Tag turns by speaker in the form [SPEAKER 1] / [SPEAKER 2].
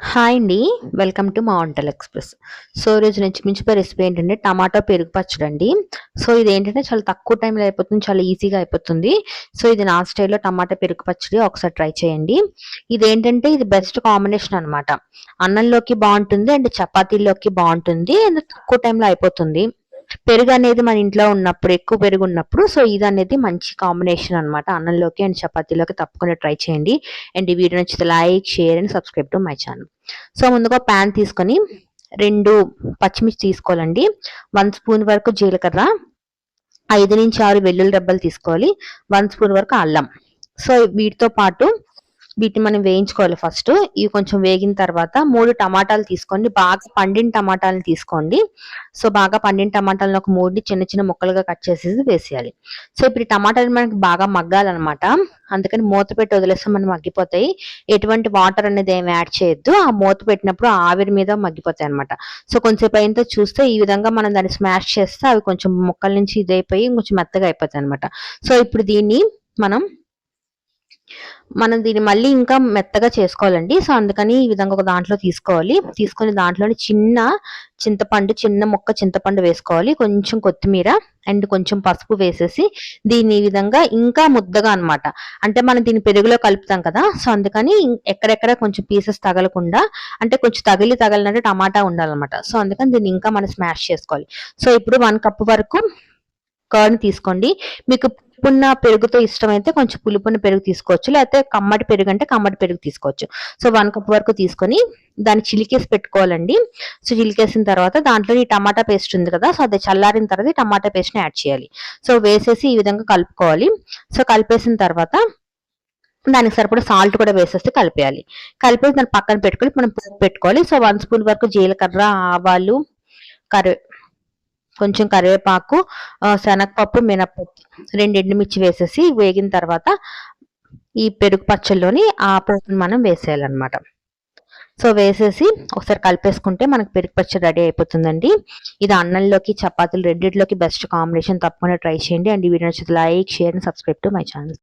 [SPEAKER 1] Hi అండి. Welcome to మా వంటల ఎక్స్ప్రెస్. సో ఈరోజు నుంచి మించిపోయే రెసిపీ ఏంటంటే టమాటో పెరుగు పచ్చడి అండి. సో ఇది ఏంటంటే చాలా తక్కువ టైంలో అయిపోతుంది చాలా ఈజీగా అయిపోతుంది. సో ఇది నా స్టైల్లో టమాటా పెరుగు పచ్చడి ఒకసారి ట్రై చేయండి. ఇది ఏంటంటే ఇది బెస్ట్ కాంబినేషన్ అనమాట అన్నంలోకి బాగుంటుంది అండ్ చపాతీలోకి బాగుంటుంది అండ్ తక్కువ టైంలో అయిపోతుంది. పెరుగు అనేది మన ఇంట్లో ఉన్నప్పుడు ఎక్కువ పెరుగు ఉన్నప్పుడు సో ఇది అనేది మంచి కాంబినేషన్ అనమాట అన్నంలోకి అండ్ చపాతీలోకి తప్పకుండా ట్రై చేయండి. అండ్ ఈ వీడియో నచ్చితే like share and subscribe to my channel so ముందుగా ప్యాన్ తీసుకొని రెండు పచ్చిమిర్చి తీసుకోవాలండి. వన్ స్పూన్ వరకు జీలకర్ర ఐదు నుంచి ఆరు వెల్లుల్లి రెబ్బలు తీసుకోవాలి. వన్ స్పూన్ వరకు అల్లం. సో వీటితో పాటు వీటిని మనం వేయించుకోవాలి ఫస్ట్. ఇవి కొంచెం వేగిన తర్వాత మూడు టమాటాలు తీసుకోండి. బాగా పండిన టమాటాలను తీసుకోండి. సో బాగా పండిన టమాటాలను ఒక మూడు చిన్న చిన్న ముక్కలుగా కట్ చేసేసి వేసేయాలి. సో ఇప్పుడు ఈ టమాటాలు మనకి బాగా మగ్గాలన్నమాట. అందుకని మూత పెట్టి వదిలేస్తే మనం మగ్గిపోతాయి. ఎటువంటి వాటర్ అనేది ఏమి యాడ్ చేయొద్దు. ఆ మూత పెట్టినప్పుడు ఆవిరి మీద మగ్గిపోతాయి అనమాట సో కొంచెం అయిన చూస్తే ఈ విధంగా మనం దాన్ని స్మాష్ చేస్తే అవి కొంచెం ముక్కల నుంచి ఇదైపోయి కొంచెం మెత్తగా అయిపోతాయి అనమాట సో ఇప్పుడు దీన్ని మనం మనం దీన్ని మళ్ళీ ఇంకా మెత్తగా చేసుకోవాలండి. సో అందుకని ఈ విధంగా ఒక దాంట్లో తీసుకోవాలి. తీసుకొని దాంట్లోని చిన్న చింతపండు చిన్న ముక్క చింతపండు వేసుకోవాలి. కొంచెం కొత్తిమీర అండ్ కొంచెం పసుపు వేసేసి దీన్ని ఈ విధంగా ఇంకా ముద్దగా అనమాట అంటే మనం దీన్ని పెరుగులో కలుపుతాం కదా. సో అందుకని ఎక్కడెక్కడ కొంచెం పీసెస్ తగలకుండా అంటే కొంచెం తగిలి తగలినట్టు టమాటా ఉండాలన్నమాట. సో అందుకని దీన్ని ఇంకా మనం స్మాష్ చేసుకోవాలి. సో ఇప్పుడు వన్ కప్ వరకు కర్డ్ తీసుకోండి. మీకు పులుపున్న పెరుగుతో ఇష్టమైతే కొంచెం పులుపున్న పెరుగు తీసుకోవచ్చు. లేకపోతే కమ్మటి పెరుగు అంటే కమ్మటి పెరుగు తీసుకోవచ్చు. సో వన్ కప్ వరకు తీసుకొని దాన్ని చిలికేసి పెట్టుకోవాలండి. సో చిలికేసిన తర్వాత దాంట్లో ఈ టమాటా పేస్ట్ ఉంది కదా సో అది చల్లారిన తర్వాత ఈ టమాటా పేస్ట్ని యాడ్ చేయాలి. సో వేసేసి ఈ విధంగా కలుపుకోవాలి. సో కలిపేసిన తర్వాత దానికి సరిపడా సాల్ట్ కూడా వేసేస్తే కలిపేయాలి. కలిపేసి దాన్ని పక్కన పెట్టుకొని మనం పెట్టుకోవాలి. సో వన్ స్పూన్ వరకు జీలకర్ర ఆవాలు కరివే కొంచెం కరివేపాకు శనగపప్పు మినప్పప్పు రెండు ఎండుమిర్చి వేసేసి వేగిన తర్వాత ఈ పెరుగు పచ్చల్లోని ఆ పోపుని మనం వేసేయాలన్నమాట. సో వేసేసి ఒకసారి కలిపేసుకుంటే మనకు పెరుగు పచ్చడి రెడీ అయిపోతుందండి. ఇది అన్నంలోకి చపాతీలు రెండింటిలోకి బెస్ట్ కాంబినేషన్. తప్పకుండా ట్రై చేయండి. అండ్ ఈ video like share and subscribe to my channel.